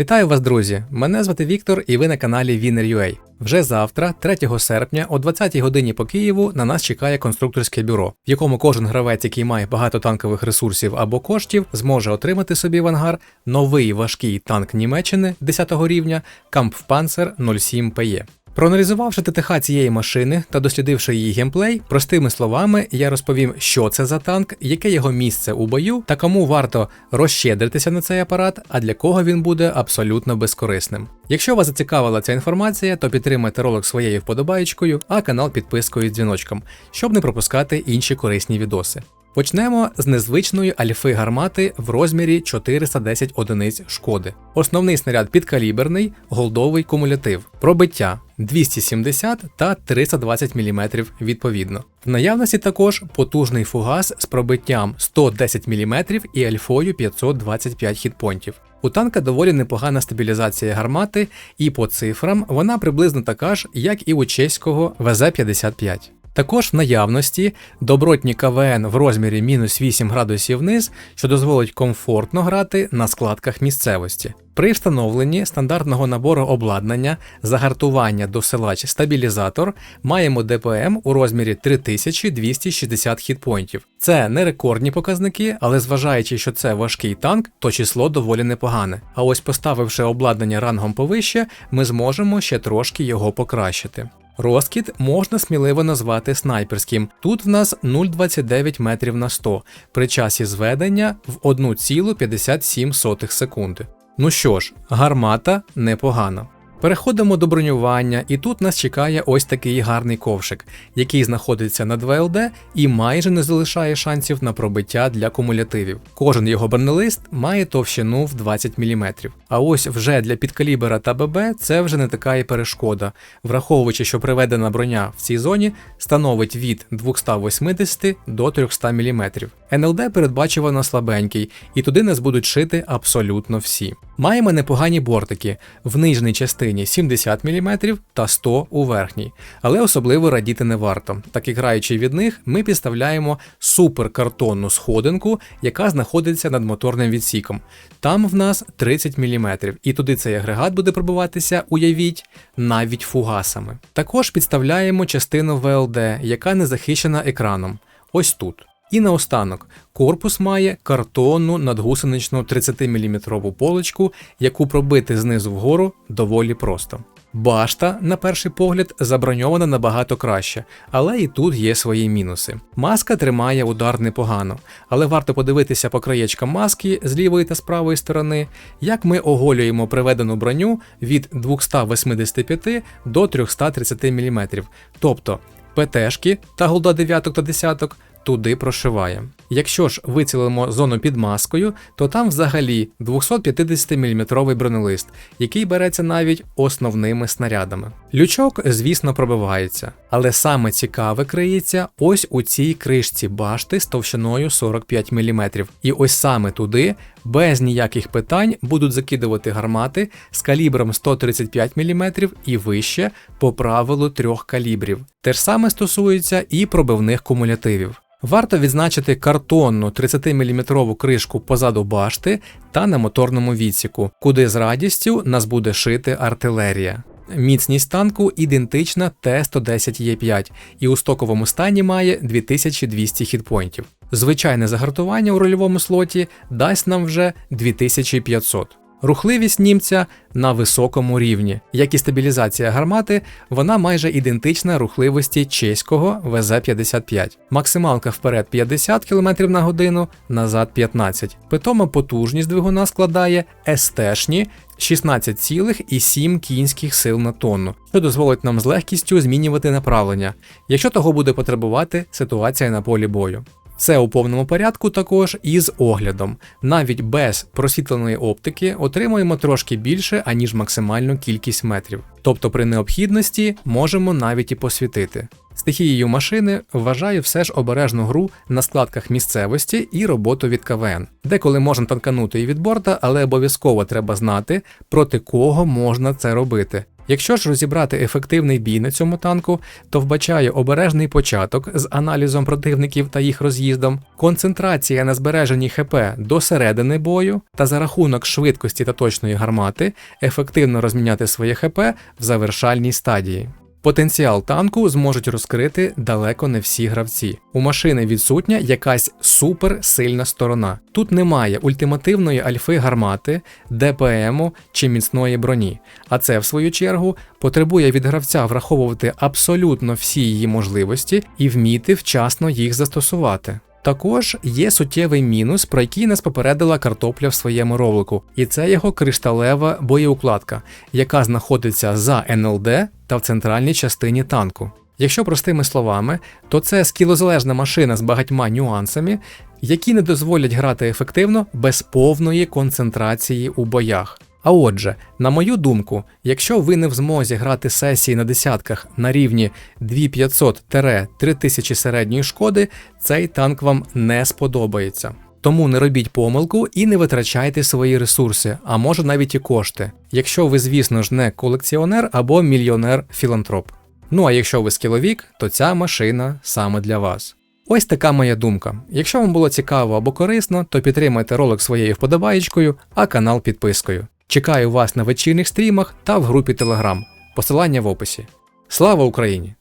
Вітаю вас, друзі! Мене звати Віктор, і ви на каналі Winner.ua. Вже завтра, 3 серпня, о 20 годині по Києву, на нас чекає конструкторське бюро, в якому кожен гравець, який має багато танкових ресурсів або коштів, зможе отримати собі в ангар новий важкий танк Німеччини 10 рівня Kampfpanzer 07 PE. Проаналізувавши ТТХ цієї машини та дослідивши її геймплей, простими словами я розповім, що це за танк, яке його місце у бою та кому варто розщедритися на цей апарат, а для кого він буде абсолютно безкорисним. Якщо вас зацікавила ця інформація, то підтримайте ролик своєю вподобайкою, а канал підпискою і дзвіночком, щоб не пропускати інші корисні відоси. Почнемо з незвичної альфи гармати в розмірі 410 одиниць шкоди. Основний снаряд підкаліберний, голдовий кумулятив, пробиття 270 та 320 мм відповідно. В наявності також потужний фугас з пробиттям 110 мм і альфою 525 хітпонтів. У танка доволі непогана стабілізація гармати, і по цифрам вона приблизно така ж, як і у чеського ВЗ-55. Також в наявності добротні КВН в розмірі мінус 8 градусів вниз, що дозволить комфортно грати на складках місцевості. При встановленні стандартного набору обладнання, загартування досилач стабілізатор маємо ДПМ у розмірі 3260 хітпойнтів. Це не рекордні показники, але зважаючи, що це важкий танк, то число доволі непогане. А ось поставивши обладнання рангом повище, ми зможемо ще трошки його покращити. Розкіт можна сміливо назвати снайперським. Тут в нас 0,29 метрів на 100 при часі зведення в 1,57 секунди. Ну що ж, гармата непогана. Переходимо до бронювання, і тут нас чекає ось такий гарний ковшик, який знаходиться над ВЛД і майже не залишає шансів на пробиття для кумулятивів. Кожен його бронелист має товщину в 20 мм. А ось вже для підкалібера та ББ це вже не така і перешкода, враховуючи, що приведена броня в цій зоні становить від 280 до 300 мм. НЛД передбачувано слабенький, і туди нас будуть шити абсолютно всі. Маємо непогані бортики в нижній частині 70 мм та 100 у верхній, але особливо радіти не варто, так як граючи від них, ми підставляємо суперкартонну сходинку, яка знаходиться над моторним відсіком. Там в нас 30 мм, і туди цей агрегат буде пробиватися, уявіть, навіть фугасами. Також підставляємо частину ВЛД, яка не захищена екраном. Ось тут. І наостанок, корпус має картонну надгусеничну 30-мм полочку, яку пробити знизу вгору доволі просто. Башта, на перший погляд, заброньована набагато краще, але і тут є свої мінуси. Маска тримає удар непогано, але варто подивитися по краєчкам маски з лівої та з правої сторони, як ми оголюємо приведену броню від 285 до 330 мм. Тобто ПТшки та голда 9 та 10 туди прошиває. Якщо ж вицілимо зону під маскою, то там взагалі 250 мм бронелист, який береться навіть основними снарядами. Лючок, звісно, пробивається, але саме цікаве криється ось у цій кришці башти з товщиною 45 мм. І ось саме туди, без ніяких питань, будуть закидувати гармати з калібром 135 мм і вище по правилу трьох калібрів. Те ж саме стосується і пробивних кумулятивів. Варто відзначити картонну 30-мм кришку позаду башти та на моторному відсіку, куди з радістю нас буде шити артилерія. Міцність танку ідентична Т-110Е5 і у стоковому стані має 2200 хітпойнтів. Звичайне загартування у рольовому слоті дасть нам вже 2500. Рухливість німця на високому рівні, як і стабілізація гармати, вона майже ідентична рухливості чеського ВЗ-55. Максималка вперед 50 км на годину, назад 15. Питома потужність двигуна складає СТшні 16,7 кінських сил на тонну, що дозволить нам з легкістю змінювати направлення, якщо того буде потребувати ситуація на полі бою. Все у повному порядку також і з оглядом. Навіть без просвітленої оптики отримуємо трошки більше, аніж максимальну кількість метрів. Тобто при необхідності можемо навіть і посвітити. Стихією машини вважаю все ж обережну гру на складках місцевості і роботу від КВН, деколи можна танканути і від борта, але обов'язково треба знати, проти кого можна це робити. Якщо ж розібрати ефективний бій на цьому танку, то вбачаю обережний початок з аналізом противників та їх роз'їздом, концентрація на збереженні ХП до середини бою та за рахунок швидкості та точної гармати ефективно розміняти своє ХП в завершальній стадії. Потенціал танку зможуть розкрити далеко не всі гравці. У машини відсутня якась суперсильна сторона. Тут немає ультимативної альфи гармати, ДПМу чи міцної броні. А це, в свою чергу, потребує від гравця враховувати абсолютно всі її можливості і вміти вчасно їх застосувати. Також є суттєвий мінус, про який нас попередила картопля в своєму ролику, і це його кришталева боєукладка, яка знаходиться за НЛД та в центральній частині танку. Якщо простими словами, то це скілозалежна машина з багатьма нюансами, які не дозволять грати ефективно без повної концентрації у боях. А отже, на мою думку, якщо ви не в змозі грати сесії на десятках на рівні 2500-3000 середньої шкоди, цей танк вам не сподобається. Тому не робіть помилку і не витрачайте свої ресурси, а може навіть і кошти, якщо ви, звісно ж, не колекціонер або мільйонер-філантроп. Ну а якщо ви скіловік, то ця машина саме для вас. Ось така моя думка. Якщо вам було цікаво або корисно, то підтримайте ролик своєю вподобаєчкою, а канал підпискою. Чекаю вас на вечірніх стрімах та в групі Telegram. Посилання в описі. Слава Україні!